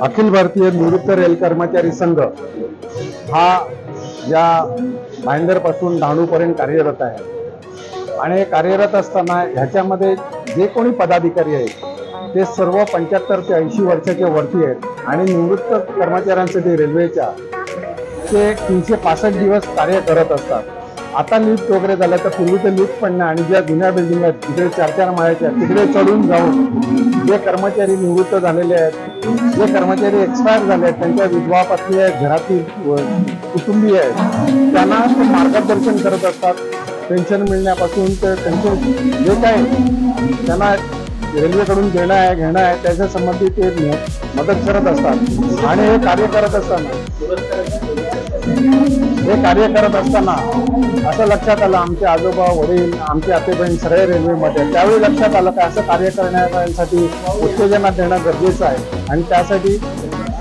अखिल भारतीय निवृत्त रेल कर्मचारी संघ हा या भाईंदरपासून डहाणूपर्यंत कार्यरत आहे. आणि कार्यरत असताना ह्याच्यामध्ये जे कोणी पदाधिकारी आहेत ते सर्व पंच्याहत्तर ते ऐंशी वर्षाच्या वरती आहेत. आणि निवृत्त कर्मचाऱ्यांसाठी रेल्वेच्या ते तीनशे पासष्ट दिवस कार्य करत असतात. आता लिफ्ट वगैरे झालं तर पूर्वी तर लिफ्ट पण नाही. आणि ज्या जुन्या बिल्डिंग आहेत तिकडे चार चार माळ्याच्या तिकडे चढून जाऊन जे कर्मचारी निवृत्त झालेले आहेत जे कर्मचारी एक्सपायर झाले आहेत त्यांच्या विधवा पत्नी आहेत घरातील कुटुंबीय आहेत त्यांना ते मार्गदर्शन करत असतात. पेन्शन मिळण्यापासून ते त्यांचे जे काय त्यांना रेल्वेकडून देणं आहे घेणं आहे त्याच्या संबंधी ते मदत करत असतात. आणि हे कार्य करत असताना हे कार्य करत असताना असं लक्षात आलं आमचे आजोबा वडील आमचे आते बहीण रेल्वेमध्ये. त्यावेळी लक्षात आलं की असं कार्य करण्यासाठी उत्तेजना देणं गरजेचं आहे. आणि त्यासाठी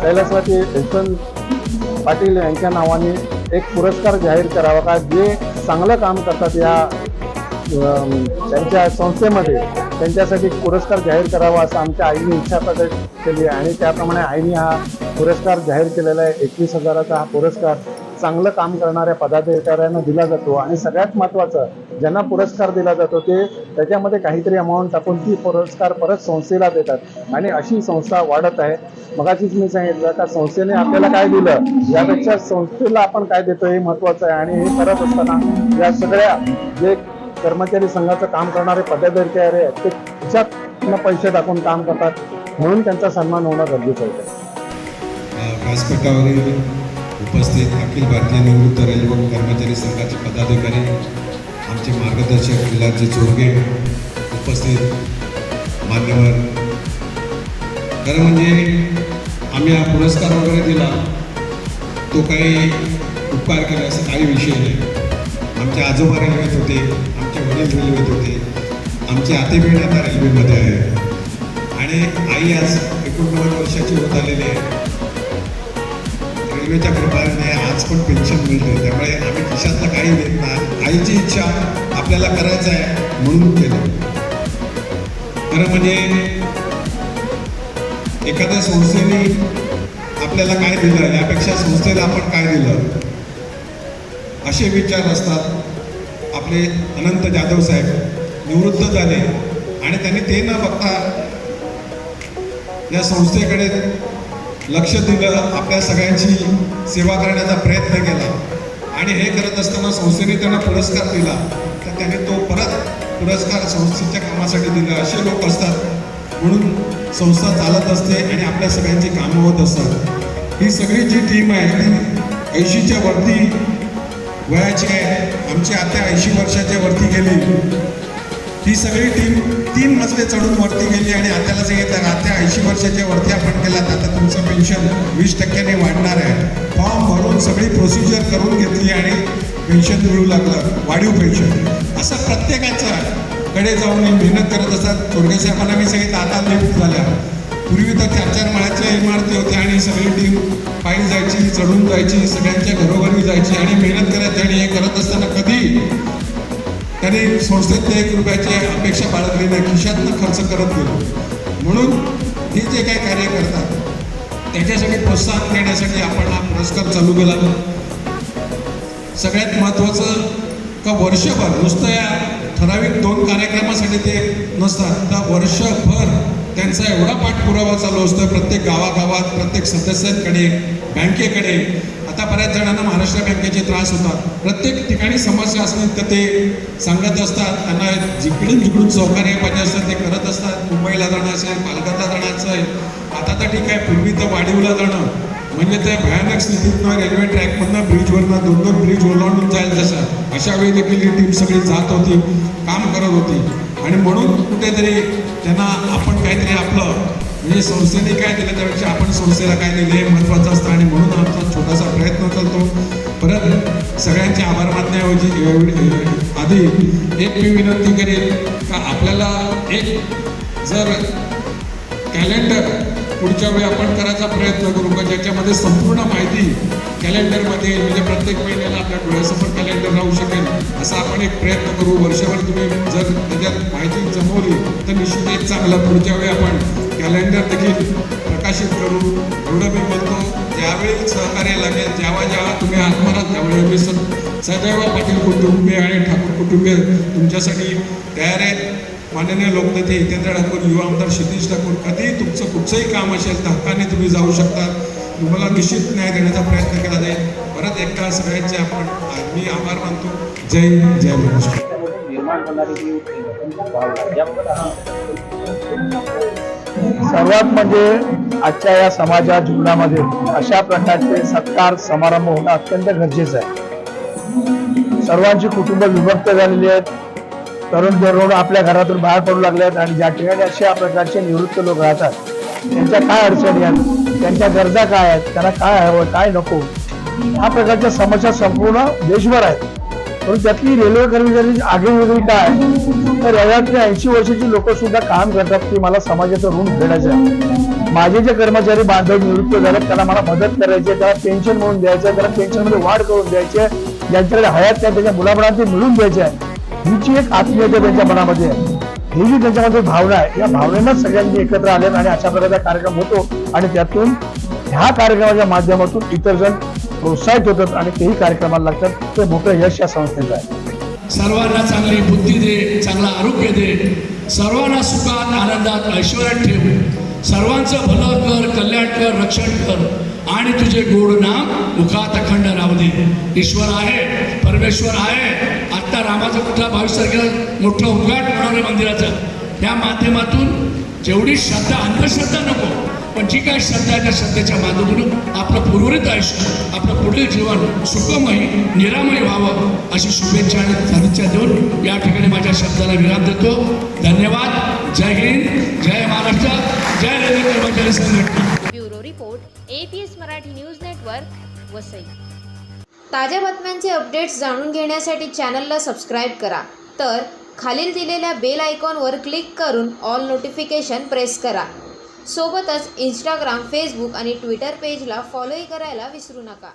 कैलासवासी यशवंत पाटील यांच्या नावाने एक पुरस्कार जाहीर करावा का? जे चांगलं काम करतात या त्यांच्या संस्थेमध्ये त्यांच्यासाठी पुरस्कार जाहीर करावा असं आमच्या आईने इच्छा प्रकट केली आहे. आणि त्याप्रमाणे आईने हा पुरस्कार जाहीर केलेला आहे. एकवीस हजाराचा हा पुरस्कार चांगलं काम करणाऱ्या पदाधिकाऱ्यांना दिला जातो आणि सगळ्यात महत्त्वाचं ज्यांना पुरस्कार दिला जातो ते त्याच्यामध्ये काहीतरी अमाऊंट टाकून ती पुरस्कार परत संस्थेला देतात. आणि अशी संस्था वाढत आहे. मगाशीच मी सांगितलं का संस्थेने आपल्याला काय दिलं? यापेक्षा संस्थेला आपण काय देतो हे महत्त्वाचं आहे. आणि हे करत असताना या सगळ्या जे कर्मचारी संघाचं काम करणारे पदाधिकारी आहेत ते खिशातनं पैसे टाकून काम करतात. म्हणून त्यांचा सन्मान होणं गरजेचं आहे. उपस्थित अखिल भारतीय निवृत्त रेल्वे कर्मचारी संघाचे पदाधिकारी आमचे मार्गदर्शक विलासजी चोरगे उपस्थित मान्यवर. खरं म्हणजे आम्ही हा पुरस्कार वगैरे दिला तो काही उपकार केला असं काही विषय नाही. आमचे आजोबा रेल्वेत होते आमचे वडील रेल्वेत होते आमचे आतेबहीण आता रेल्वेमध्ये आहे आणि आई आज एकोणनव्वद वर्षाची होत आलेली आहे. रेल्वेच्या कृपाने आज पण पेन्शन मिळते त्यामुळे आम्ही खिशातलं काही देत नाही. आईची इच्छा आपल्याला करायचं आहे म्हणून केलं. खरं म्हणजे एखाद्या संस्थेने आपल्याला काय दिलं यापेक्षा संस्थेला आपण काय दिलं? असे विचार असतात. आपले अनंत जाधव साहेब निवृत्त झाले आणि त्यांनी ते न बघता या संस्थेकडे लक्ष दिलं आपल्या सगळ्यांची सेवा करण्याचा प्रयत्न केला. आणि हे करत असताना संस्थेने त्यांना पुरस्कार दिला. तर त्याने तो परत पुरस्कार संस्थेच्या कामासाठी दिला. असे लोक असतात. म्हणून संस्था चालत असते आणि आपल्या सगळ्यांची कामं होत असतात. ही सगळी जी टीम आहे ती ऐंशीच्या वरती वयाची आहे. आमची आता ऐंशी वर्षाच्या वरती गेली. ही सगळी टीम तीन मजले चढून वरती गेली आणि आत्याला सांगितलं आता ऐंशी वर्षाच्या वरती आपण केलात आता तुमचं पेन्शन वीस टक्क्याने वाढणार आहे. फॉर्म भरून सगळी प्रोसिजर करून घेतली आणि पेन्शन मिळू लागलं. वाढीव पेन्शन असं प्रत्येकाचा कडे जाऊन मेहनत करत असतात. थोडक्या साहेबांना मी सांगितलं आता लिफ्ट झाल्या. पूर्वी तर चार चार माळ्याच्या इमारती होत्या आणि सगळी टीम पायी जायची चढून जायची सगळ्यांच्या घरोघरी जायची आणि मेहनत करायची आणि हे करत असताना कधी त्यांनी संस्थेत एक रुपयाची अपेक्षा बाळगली नाही खिशातनं खर्च करत गेलो. म्हणून हे जे काही कार्य करतात त्याच्यासाठी प्रोत्साहन देण्यासाठी आपण हा पुरस्कार चालू केला. सगळ्यात महत्त्वाचं का वर्षभर नुसतं या ठराविक दोन कार्यक्रमासाठी ते नसतात तर वर्षभर त्यांचा एवढा पाठपुरावा चालू असतो प्रत्येक गावागावात प्रत्येक सदस्यांकडे बँकेकडे आता बऱ्याच जणांना महाराष्ट्र बँकेचे त्रास होतात. प्रत्येक ठिकाणी समस्या असतील तर ते सांगत असतात त्यांना जिकडून जिकडून सहकार्य पाहिजे असतात ते करत असतात. मुंबईला जाणं असेल पालघरला जाणं असेल. आता तर ठीक आहे पूर्वी तर वाढीवला जाणं. म्हणजे त्या भयानक स्थितीतनं रेल्वे ट्रॅकमधनं ब्रिजवरनं दोन दोन ब्रिज ओलांडून जाईल जसं. अशा वेळी देखील ही टीम सगळी जात होती काम करत होती. आणि म्हणून कुठेतरी त्यांना आपण काहीतरी आपलं म्हणजे संस्थेने काय दिलं त्यापेक्षा आपण संस्थेला काय दिले हे महत्त्वाचं असतं. आणि म्हणून आमचा छोटासा प्रयत्न चालतो. परत सगळ्यांचे आभार मानण्याऐवजी आधी एक मी विनंती करेल का आपल्याला एक जर कॅलेंडर पुढच्या वेळी आपण करायचा प्रयत्न करू का ज्याच्यामध्ये संपूर्ण माहिती कॅलेंडरमध्ये म्हणजे प्रत्येक महिन्याला आपल्या डोळ्यासमोर कॅलेंडर राहू शकेल असा आपण एक प्रयत्न करू. वर्षभर तुम्ही जर त्याच्यात माहिती जमवली तर निश्चित एक चांगलं पुढच्या वेळी आपण कॅलेंडर देखील प्रकाशित करू. एवढं मी बोलतो ज्यावेळी सहकार्य लागेल जेव्हा जेव्हा तुम्ही आत्मरात त्यावेळी मी सदैव पाटील कुटुंबीय आणि ठाकूर कुटुंबीय तुमच्यासाठी तयार आहेत. माननीय लोकनेते हितेंद्र ठाकूर युवा आमदार क्षितिश ठाकूर कधीही तुमचं कुठचंही काम असेल तर हक्काने तुम्ही जाऊ शकता तुम्हाला निश्चित न्याय देण्याचा प्रयत्न केला जाईल. परत एकदा सगळ्यांचे आपण मी आभार मानतो. जय जय महाराष्ट्र. सर्वात म्हणजे आजच्या या समाजात जीवनामध्ये अशा प्रकारचे सत्कार समारंभ होणं अत्यंत गरजेचं आहे. सर्वांची कुटुंब विभक्त झालेली आहेत. तरुण तरुण आपल्या घरातून बाहेर पडू लागल्यात आणि ज्या ठिकाणी अशा प्रकारचे निवृत्त लोक राहतात त्यांच्या काय अडचणी आहेत त्यांच्या गरजा काय आहेत त्यांना काय हवं काय नको ह्या प्रकारच्या समस्या संपूर्ण देशभर आहेत. पण त्यातली रेल्वे कर्मचारी आगळीवेगळी काय? तर याच्यातली ऐंशी वर्षाची लोक सुद्धा काम करतात की मला समाजाचं ऋण फेडायचं आहे. माझे जे कर्मचारी बांधव निवृत्त झाले त्यांना मला मदत करायची आहे त्याला पेन्शन म्हणून द्यायचं आहे त्याला पेन्शनमध्ये वाढ करून द्यायची आहे ज्यांच्याकडे हयात त्या त्याच्या मुलामुळांना मिळून द्यायचे आहे. हिची एक आत्मीयता त्यांच्या मनामध्ये आहे. ही जी त्यांच्यामध्ये भावना आहे या भावनेनंच सगळ्यांनी एकत्र आले आणि अशा प्रकारचा कार्यक्रम होतो. आणि त्यातून ह्या कार्यक्रमाच्या माध्यमातून इतर जण प्रोत्साहित होतात आणि तेही कार्यक्रमाला लागतात. ते मोठं यश या संस्थेचं आहे. सर्वांना चांगली बुद्धी दे चांगलं आरोग्य दे. सर्वांना सुखात आनंदात ऐश्वर्यात ठेव. सर्वांचं भलं कर कल्याण कर रक्षण कर. आणि तुझे गोड नाम मुखात अखंड राहू दे. ईश्वर आहे परमेश्वर आहे. रामाचा कुठला बावीस तारखेला मोठं उद्घाट होणार आहे मंदिराचं. या माध्यमातून जेवढी श्रद्धा अंधश्रद्धा नको पण जी काय श्रद्धा आहे त्या श्रद्धेच्या माध्यमातून आपलं पूर्वरित आयुष्य आपलं पुढील जीवन सुखमयी निरामय व्हावं अशी शुभेच्छा आणि सदिच्छा देऊन या ठिकाणी माझ्या शब्दाला विराम देतो. धन्यवाद. जय हिंद. जय महाराष्ट्र. जय रेल्वे कर्मचारी संघटना. Bureau report APS Marathi news network Vasai. ताज्या बातम्यांचे अपडेट्स जाणून घेण्यासाठी चॅनलला सबस्क्राईब करा. तर खालील दिलेल्या बेल आयकॉनवर क्लिक करून ऑल नोटिफिकेशन प्रेस करा. सोबतच इंस्टाग्राम फेसबुक आणि ट्विटर पेजला फॉलोही करायला विसरू नका.